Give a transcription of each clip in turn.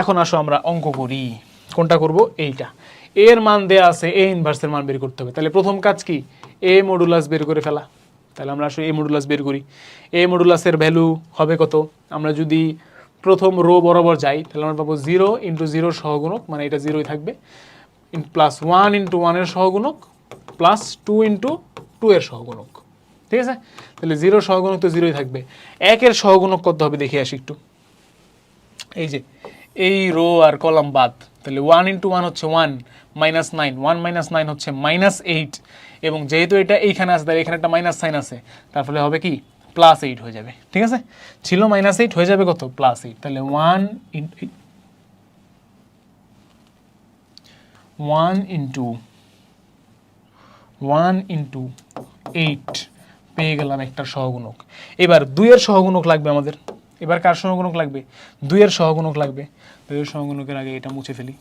এখন আসো আমরা অঙ্ক করি। কোনটা করব? এইটা। এর মান দেয়া আছে এ ইনভার্সের মান বের করতে হবে। তাহলে প্রথম কাজ কি? এ মডুলাস বের করে ফেলা। তাহলে আমরা আসলে এ মডুলাস বের করি। এ মডুলাসের ভ্যালু হবে কত? আমরা যদি প্রথম রো বরাবর যাই, তাহলে আমরা পাবো জিরো ইন্টু জিরোর সহগুণক মানে এটা জিরোই থাকবে। প্লাস ওয়ান ইন্টু ওয়ানের সহগুণক প্লাস টু ইন্টু টু এর সহগুণক। ঠিক আছে? তাহলে জিরোর সহগুণক তো জিরোই থাকবে। একের সহগুণক কত হবে? দেখে আসি একটু। এই যে এই রো আর কলাম বাদ। তাহলে ওয়ান ইন্টু ওয়ান হচ্ছে one minus nine one minus nine হচ্ছে মাইনাস এইট এবং যেহেতু এটা এইখানে আছে, তাহলে এখানে একটা মাইনাস সাইন আছে। তার ফলে হবে কি? প্লাস এইট হয়ে যাবে। ঠিক আছে? ছিল মাইনাস এইট হয়ে যাবে কত? প্লাস এইট তাহলে one into one into one into eight পেয়ে গেলাম একটা সহগুণক। এবার দুইয়ের সহগুণক লাগবে আমাদের। এবার কার সহগুণক লাগবে? দুইয়ের সহগুণক লাগবে। দুইয়ের সহগুণকের আগে এটা মুছে ফেলি।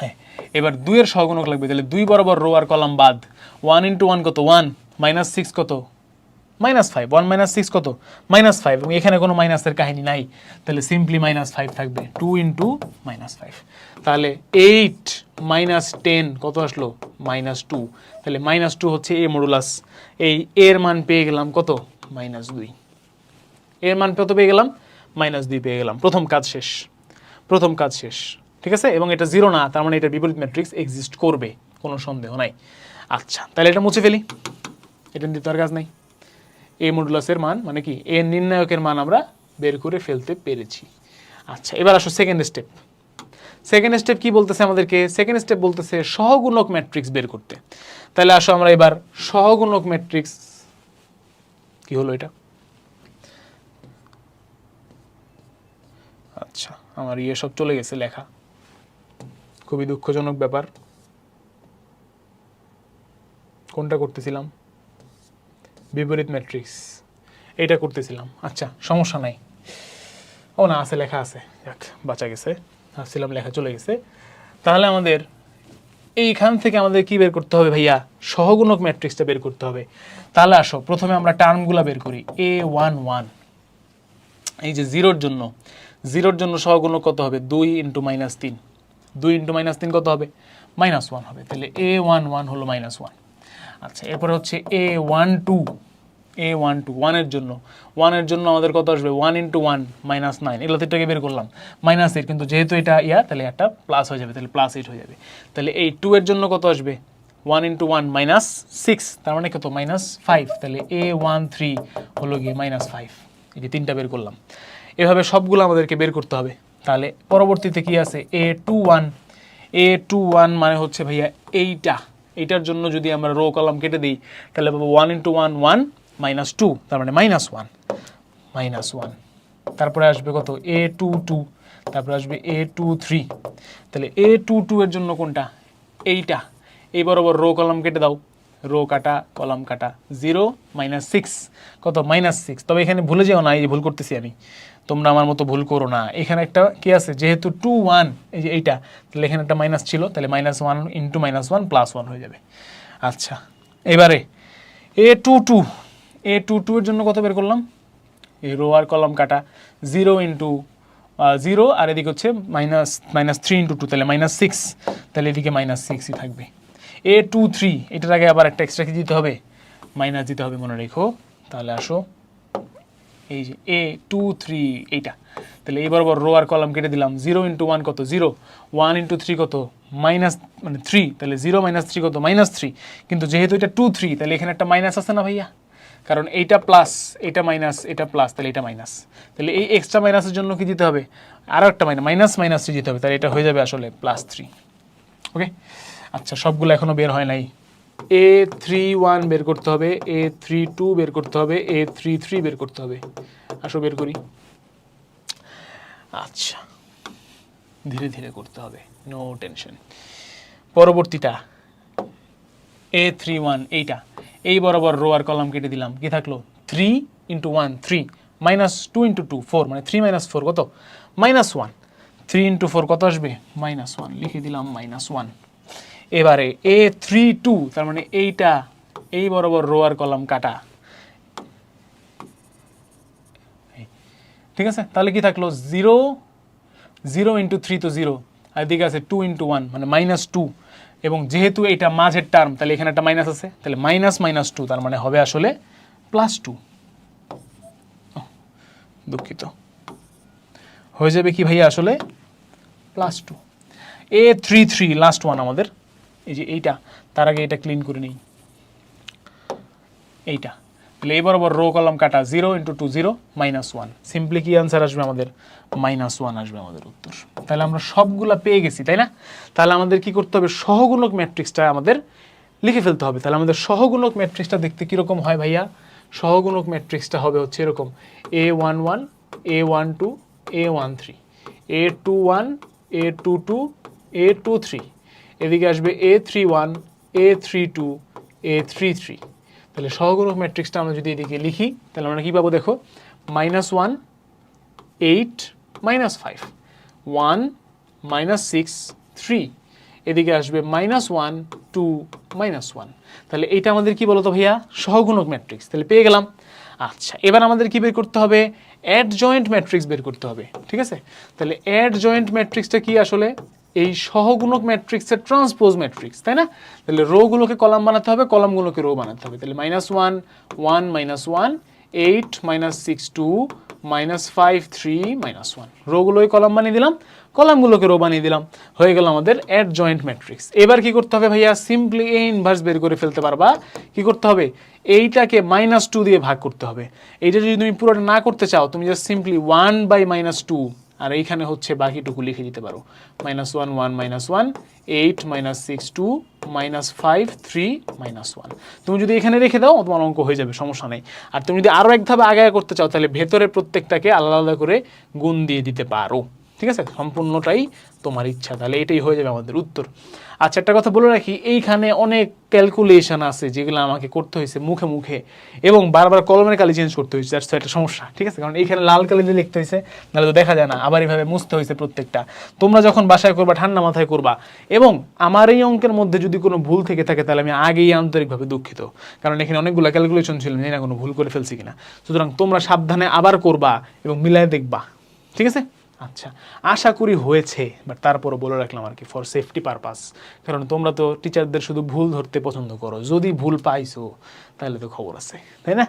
হ্যাঁ, এবার দুইয়ের সহগুণক লাগবে। তাহলে দুই বরাবর রো আর কলাম বাদ। ওয়ান ইন্টু ওয়ান কত? ওয়ান। মাইনাস সিক্স কত? Minus five. One minus six কত? Minus five. এবং এখানে কোনো মাইনাসের কাহিনী নাই। তাহলে সিম্পলি মাইনাস ফাইভ থাকবে। Two into minus five. তাহলে এইট মাইনাস টেন কত আসলো? Minus two. তাহলে মাইনাস টু হচ্ছে এ মডুলাস। এই এর মান পেয়ে গেলাম কত? মাইনাস দুই। এর মান কত পেয়ে গেলাম? মাইনাস দুই পেয়ে গেলাম। প্রথম কাজ শেষ। প্রথম কাজ শেষ। ঠিক আছে? এবং এটা জিরো না, তার মানে এটা বিপরীত ম্যাট্রিক্স এক্সিস্ট করবে। কোনো সন্দেহ নাই। আচ্ছা তাহলে এটা মুছে ফেলি। এটা নিতে আর কাজ নাই। এ মডুলাসের মান মানে কি? এ নির্ণায়কের মান আমরা বের করে ফেলতে পেরেছি। আচ্ছা এবার আসো সেকেন্ড স্টেপ সেকেন্ড স্টেপ কি বলতেছে আমাদেরকে? সেকেন্ড স্টেপ বলতেছে সহগুণক ম্যাট্রিক্স বের করতে। তাহলে আসো আমরা এবার সহগুণক ম্যাট্রিক্স কি হলো এটা? আচ্ছা আমার ইয়ে সব চলে গেছে লেখা। খুবই দুঃখজনক ব্যাপার। কোনটা করতেছিলাম? বিপরীত ম্যাট্রিক্স। এইটা করতেছিলাম। আচ্ছা সমস্যা নাই। ও না, আছে, লেখা আছে। যাক, বাঁচা গেছে। ভাবছিলাম লেখা চলে গেছে। তাহলে আমাদের এইখান থেকে আমাদের কি বের করতে হবে ভাইয়া? সহগুণক ম্যাট্রিক্সটা বের করতে হবে। তাহলে আসো, প্রথমে আমরা টার্মগুলো বের করি। এ ওয়ান ওয়ান এই যে জিরোর জন্য জিরোর জন্য সহগুণক কত হবে? দুই ইন্টু মাইনাস তিন। দুই ইন্টু মাইনাস তিন কত হবে? মাইনাস ওয়ান হবে। তাহলে এ ওয়ান ওয়ান হলো মাইনাস ওয়ান আচ্ছা এরপরে হচ্ছে A one two A one two ওয়ানের জন্য। ওয়ানের জন্য আমাদের কত আসবে? One into one minus nine এগুলো এটাকে বের করলাম। মাইনাস এইট কিন্তু যেহেতু এটা ইয়া, তাহলে একটা প্লাস হয়ে যাবে, তাহলে প্লাস এইট হয়ে যাবে। তাহলে এই টু এর জন্য কত আসবে? One into one minus six তার মানে কত? মাইনাস ফাইভ তাহলে এ ওয়ান থ্রি হলো গিয়ে মাইনাস ফাইভ এই যে তিনটা বের করলাম। এভাবে সবগুলো আমাদেরকে বের করতে হবে। তাহলে পরবর্তীতে কি আছে? A two one A two one মানে হচ্ছে ভাইয়া এইটা। এইটার জন্য যদি আমরা রো কলাম কেটে দিই, তাহলে পাবো one into one one minus two, তার মানে মাইনাস ওয়ান। Minus one. তারপরে আসবে কত? এ টু টু, তারপরে আসবে এ টু থ্রি। তাহলে এ টু টু এর জন্য কোনটা? এইটা। এই বরাবর রো কলাম কেটে দাও। রো কাটা কলাম কাটা। জিরো মাইনাস সিক্স কত? মাইনাস সিক্স তবে এখানে ভুলে যেও না, এই ভুল করতেছি আমি। তোমরা আমার মতো ভুল করো না। এখানে একটা কি আছে? যেহেতু টু ওয়ান এই যে এইটা, তাহলে এখানে একটা মাইনাস ছিল, তাহলে minus one into minus one plus one হয়ে যাবে। আচ্ছা এবারে A two two A two two এর জন্য কত বের করলাম? এই রো আর কলম কাটা। জিরো ইন্টু জিরো আর এদিকে হচ্ছে minus minus three into two তাহলে মাইনাস সিক্স তাহলে এদিকে মাইনাস সিক্সই থাকবে। এ টু থ্রি এটার আগে আবার একটা এক্সট্রা কি দিতে হবে। মাইনাস দিতে হবে, মনে রেখো। তাহলে আসো। এই যে এ টু থ্রি এইটা। তাহলে এই বরাবর রো আর কলাম কেটে দিলাম। জিরো ইন্টু ওয়ান কত? জিরো ওয়ান ইন্টু থ্রি কত? মাইনাস মানে থ্রি তাহলে জিরো মাইনাস থ্রি কত? মাইনাস থ্রি কিন্তু যেহেতু এটা টু থ্রি তাহলে এখানে একটা মাইনাস আছে না ভাইয়া? কারণ এইটা প্লাস এটা মাইনাস এটা প্লাস তাহলে এটা মাইনাস তাহলে এই এক্সট্রা মাইনাসের জন্য কি দিতে হবে? আরও একটা মাইনাস মাইনাস মাইনাস থ্রি দিতে হবে, তাহলে এটা হয়ে যাবে আসলে প্লাস থ্রি ওকে আচ্ছা সবগুলো এখনও বের হয় নাই। এ থ্রি ওয়ান বের করতে হবে এ থ্রি টু বের করতে হবে এ থ্রি থ্রি বের করতে হবে। আসো, বের করি। আচ্ছা ধীরে ধীরে করতে হবে নো টেনশন পরবর্তীটা এ থ্রি ওয়ান এইটা। এই বরাবর রো আর কলাম কেটে দিলাম। কি থাকল? Three into one three minus two into two four মানে থ্রি মাইনাস ফোর কত? Minus one three into four কত আসবে? মাইনাস ওয়ান লিখে দিলাম মাইনাস ওয়ান এবারে এ থ্রি টু তার মানে এইটা, এই বরাবর রো আর কলাম কাটা। ঠিক আছে? তাহলে কি থাকল? জিরো জিরো ইন্টু থ্রি তো জিরো আর এদিকে আছে টু ইন্টু ওয়ান মানে মাইনাস টু এবং যেহেতু এটা মাঝের টার্ম তাহলে এখানে একটা মাইনাস আছে, তাহলে মাইনাস মাইনাস টু তার মানে হবে আসলে প্লাস টু দুঃখিত। হয়ে যাবে কি ভাইয়া আসলে? Plus two a three three last one আমাদের। এই যে এইটা, তার আগে এটা ক্লিন করে নিই। এইটা। তাহলে এই বরাবর রো কলম কাটা zero into two zero minus one simply কি আনসার আসবে আমাদের? মাইনাস ওয়ান আসবে আমাদের উত্তর। তাহলে আমরা সবগুলা পেয়ে গেছি, তাই না? তাহলে আমাদের কি করতে হবে? সহগুণক ম্যাট্রিক্সটা আমাদের লিখে ফেলতে হবে। তাহলে আমাদের সহগুণক ম্যাট্রিক্সটা দেখতে কীরকম হয় ভাইয়া? সহগুণক ম্যাট্রিক্সটা হবে হচ্ছে এরকম। A one one a one two a one three a two one a two two a two three এদিকে আসবে a three one a three two a three three তাহলে সহগুণক ম্যাট্রিক্সটা আমরা যদি এদিকে লিখি, তাহলে আমরা কী পাবো দেখো? Minus one eight minus five one minus six three এদিকে আসবে minus one two minus one তাহলে এইটা আমাদের কি বলতো ভাইয়া? সহগুণক ম্যাট্রিক্স। তাহলে পেয়ে গেলাম। আচ্ছা এবার আমাদের কি বের করতে হবে? অ্যাড জয়েন্ট ম্যাট্রিক্স বের করতে হবে, ঠিক আছে? তাহলে অ্যাড জয়েন্ট ম্যাট্রিক্সটা কি আসলে? এই সহগুণক ম্যাট্রিক্সের ট্রান্সপোজ ম্যাট্রিক্স তাই না? তাহলে রোগুলোকে কলাম বানাতে হবে কলামগুলোকে রো বানাতে হবে। তাহলে minus one one minus one eight minus six two minus five three minus one রোগুলোই column বানিয়ে দিলাম কলামগুলোকে রো বানিয়ে দিলাম। হয়ে গেল আমাদের অ্যাড জয়েন্ট ম্যাট্রিক্স এবার কি করতে হবে ভাইয়া? সিম্পলি এ ইনভার্স বের করে ফেলতে পারবা। কি করতে হবে? এইটাকে মাইনাস টু দিয়ে ভাগ করতে হবে। এইটা যদি তুমি পুরোটা না করতে চাও, তুমি just simply one by minus two আর এইখানে হচ্ছে বাকিটুকু লিখে দিতে পারো। Minus one one minus one eight minus six two minus five three minus one তুমি যদি এখানে রেখে দাও, তোমার অঙ্ক হয়ে যাবে, সমস্যা নেই। আর তুমি যদি আরও এক ধাপে আগে করতে চাও, তাহলে ভেতরে প্রত্যেকটাকে আলাদা আলাদা করে গুণ দিয়ে দিতে পারো। ঠিক আছে? সম্পূর্ণটাই তোমার ইচ্ছা। তাহলে এটাই হয়ে যাবে আমাদের উত্তর। আচ্ছা একটা কথা বলে রাখি, এইখানে অনেক ক্যালকুলেশন আছে যেগুলো আমাকে করতে হয়েছে মুখে মুখে এবং বারবার কলমের কালি চেঞ্জ করতে হয়েছে দ্যাটস একটা সমস্যা, ঠিক আছে? কারণ এইখানে লাল কালি দিয়ে লিখতে হয়েছে, নাহলে তো দেখা যায় না, আবার এইভাবে মুছতে হয়েছে প্রত্যেকটা। তোমরা যখন বাসায় করবা, ঠান্ডা মাথায় করবা, এবং আমার এই অঙ্কের মধ্যে যদি কোনো ভুল থেকে থাকে, তাহলে আমি আগেই আন্তরিকভাবে দুঃখিত। কারণ এখানে অনেকগুলো ক্যালকুলেশন ছিল না কোনো ভুল করে ফেলছি কিনা। সুতরাং তোমরা সাবধানে আবার করবা এবং মিলাই দেখবা, ঠিক আছে? আচ্ছা আশা করি হয়েছে বাট তারপরও বলে রাখলাম আর কি ফর সেফটি পারপাস কারণ তোমরা তো টিচারদের শুধু ভুল ধরতে পছন্দ করো, যদি ভুল পাইছো, তাহলে তো খবর আছে, তাই না?